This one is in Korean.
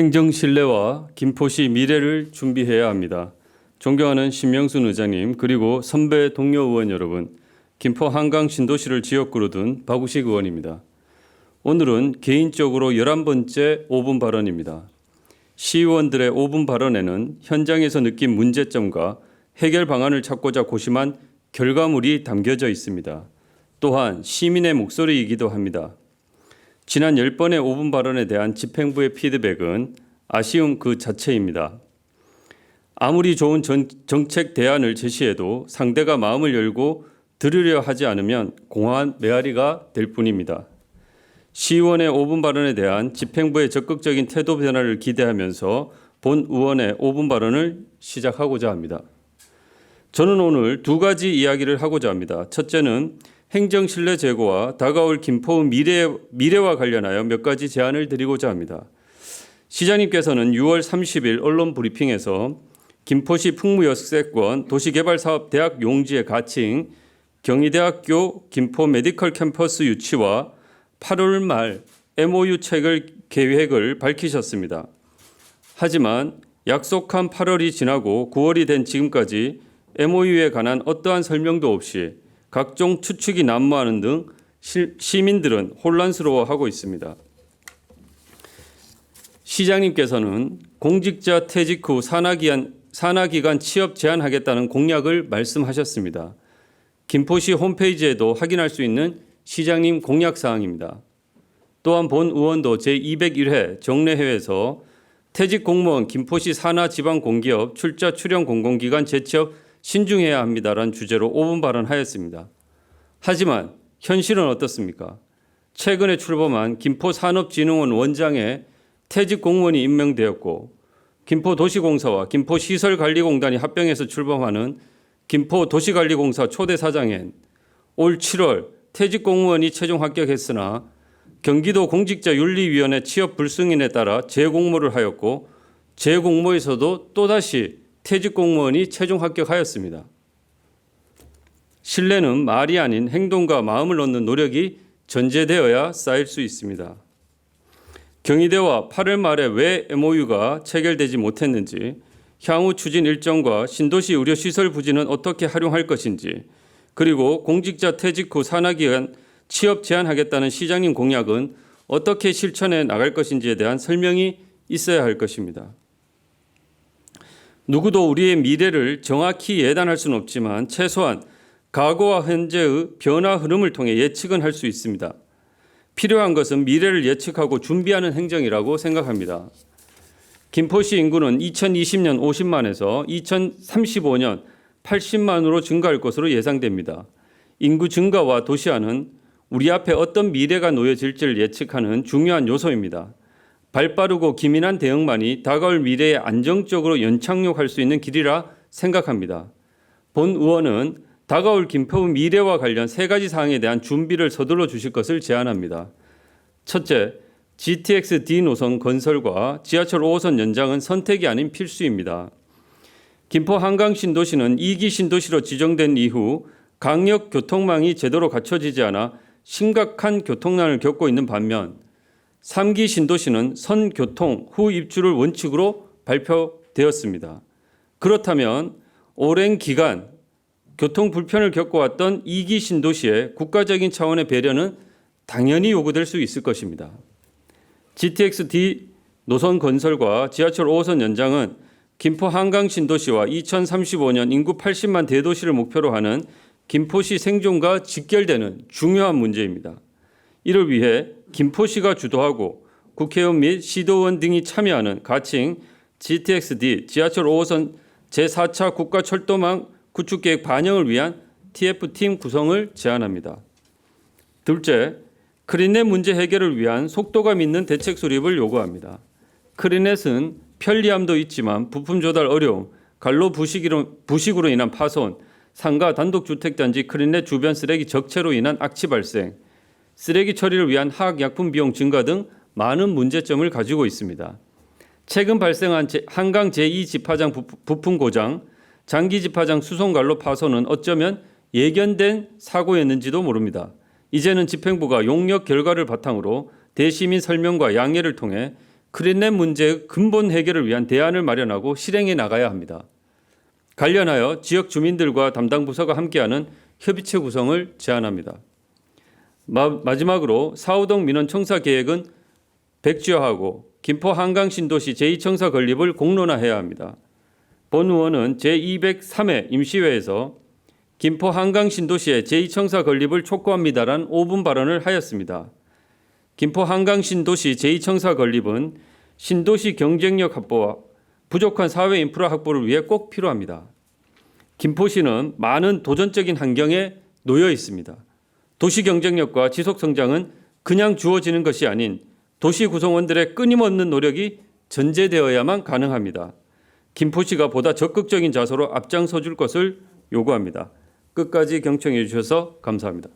행정 신뢰와 김포시 미래를 준비해야 합니다. 존경하는 신명순 의장님 그리고 선배 동료 의원 여러분, 김포 한강 신도시를 지역구로 둔 박우식 의원입니다. 오늘은 개인적으로 11번째 5분 발언입니다. 시의원들의 5분 발언에는 현장에서 느낀 문제점과 해결 방안을 찾고자 고심한 결과물이 담겨져 있습니다. 또한 시민의 목소리이기도 합니다. 지난 10번의 5분 발언에 대한 집행부의 피드백은 아쉬움 그 자체입니다. 아무리 좋은 전, 정책 대안을 제시해도 상대가 마음을 열고 들으려 하지 않으면 공허한 메아리가 될 뿐입니다. 시의원의 5분 발언에 대한 집행부의 적극적인 태도 변화를 기대하면서 본 의원의 5분 발언을 시작하고자 합니다. 저는 오늘 두 가지 이야기를 하고자 합니다. 첫째는 행정 신뢰 제고와 다가올 김포 미래, 미래와 관련하여 몇 가지 제안을 드리고자 합니다. 시장님께서는 6월 30일 언론 브리핑에서 김포시 풍무역세권 도시개발사업 대학 용지의 가칭 경희대학교 김포 메디컬 캠퍼스 유치와 8월 말 MOU 책을 계획을 밝히셨습니다. 하지만 약속한 8월이 지나고 9월이 된 지금까지 MOU에 관한 어떠한 설명도 없이 각종 추측이 난무하는 등 시- 시민들은 혼란스러워하고 있습니다. 시장님께서는 공직자 퇴직 후 산하기간, 산하기간 취업 제한하겠다는 공약을 말씀하셨습니다. 김포시 홈페이지에도 확인할 수 있는 시장님 공약 사항입니다. 또한 본 의원도 제201회 정례회에서 퇴직 공무원 김포시 산하 지방 공기업 출자 출연 공공기관 재취업 신중해야 합니다라는 주제로 5분 발언하였습니다. 하지만 현실은 어떻습니까? 최근에 출범한 김포산업진흥원 원장의 퇴직 공무원이 임명되었고 김포도시공사와 김포시설관리공단이 합병해서 출범하는 김포도시관리공사 초대 사장엔 올 7월 퇴직 공무원이 최종 합격했으나 경기도 공직자윤리위원회 취업 불승인에 따라 재공모를 하였고 재공모에서도 또다시 퇴직 공무원이 최종 합격하였습니다. 신뢰는 말이 아닌 행동과 마음을 얻는 노력이 전제되어야 쌓일 수 있습니다. 경희대와 8월 말에 왜 MOU가 체결되지 못했는지, 향후 추진 일정과 신도시 의료 시설 부지는 어떻게 활용할 것인지, 그리고 공직자 퇴직 후 산하 기간 취업 제한하겠다는 시장님 공약은 어떻게 실천해 나갈 것인지에 대한 설명이 있어야 할 것입니다. 누구도 우리의 미래를 정확히 예단할 수는 없지만 최소한 과거와 현재의 변화 흐름을 통해 예측은 할 수 있습니다. 필요한 것은 미래를 예측하고 준비하는 행정이라고 생각합니다. 김포시 인구는 2020년 50만에서 2035년 80만으로 증가할 것으로 예상됩니다. 인구 증가와 도시화는 우리 앞에 어떤 미래가 놓여질지를 예측하는 중요한 요소입니다. 발빠르고 기민한 대응만이 다가올 미래에 안정적으로 연착륙할 수 있는 길이라 생각합니다. 본 의원은 다가올 김포 미래와 관련 세 가지 사항에 대한 준비를 서둘러 주실 것을 제안합니다. 첫째, GTX D 노선 건설과 지하철 5호선 연장은 선택이 아닌 필수입니다. 김포 한강 신도시는 2기 신도시로 지정된 이후 강력 교통망이 제대로 갖춰지지 않아 심각한 교통난을 겪고 있는 반면 3기 신도시는 선교통 후 입주를 원칙으로 발표되었습니다. 그렇다면 오랜 기간 교통 불편을 겪어왔던 2기 신도시의 국가적인 차원의 배려는 당연히 요구될 수 있을 것입니다. GTX-D 노선 건설과 지하철 5호선 연장은 김포 한강 신도시와 2035년 인구 80만 대도시를 목표로 하는 김포시 생존과 직결되는 중요한 문제입니다. 이를 위해 김포시가 주도하고 국회의원 및 시도원 등이 참여하는 가칭 GTX-D 지하철 5호선 제4차 국가철도망 구축계획 반영을 위한 TF팀 구성을 제안합니다. 둘째, 크리넷 문제 해결을 위한 속도감 있는 대책 수립을 요구합니다. 크리넷은 편리함도 있지만 부품 조달 어려움, 갈로 부식으로, 부식으로 인한 파손, 상가 단독주택단지 크리넷 주변 쓰레기 적체로 인한 악취 발생, 쓰레기 처리를 위한 화학약품 비용 증가 등 많은 문제점을 가지고 있습니다. 최근 발생한 제- 한강 제2집화장 부- 부품 고장, 장기 집화장 수송관로 파손은 어쩌면 예견된 사고였는지도 모릅니다. 이제는 집행부가 용역 결과를 바탕으로 대시민 설명과 양해를 통해 크린넷 문제의 근본 해결을 위한 대안을 마련하고 실행해 나가야 합니다. 관련하여 지역 주민들과 담당 부서가 함께하는 협의체 구성을 제안합니다. 마, 마지막으로 사우동 민원 청사 계획은 백지화하고 김포 한강 신도시 제2청사 건립을 공론화해야 합니다. 본 의원은 제203회 임시회에서 김포 한강 신도시의 제2청사 건립을 촉구합니다란 5분 발언을 하였습니다. 김포 한강 신도시 제2청사 건립은 신도시 경쟁력 확보와 부족한 사회 인프라 확보를 위해 꼭 필요합니다. 김포시는 많은 도전적인 환경에 놓여 있습니다. 도시 경쟁력과 지속 성장은 그냥 주어지는 것이 아닌 도시 구성원들의 끊임없는 노력이 전제되어야만 가능합니다. 김포시가 보다 적극적인 자세로 앞장서 줄 것을 요구합니다. 끝까지 경청해 주셔서 감사합니다.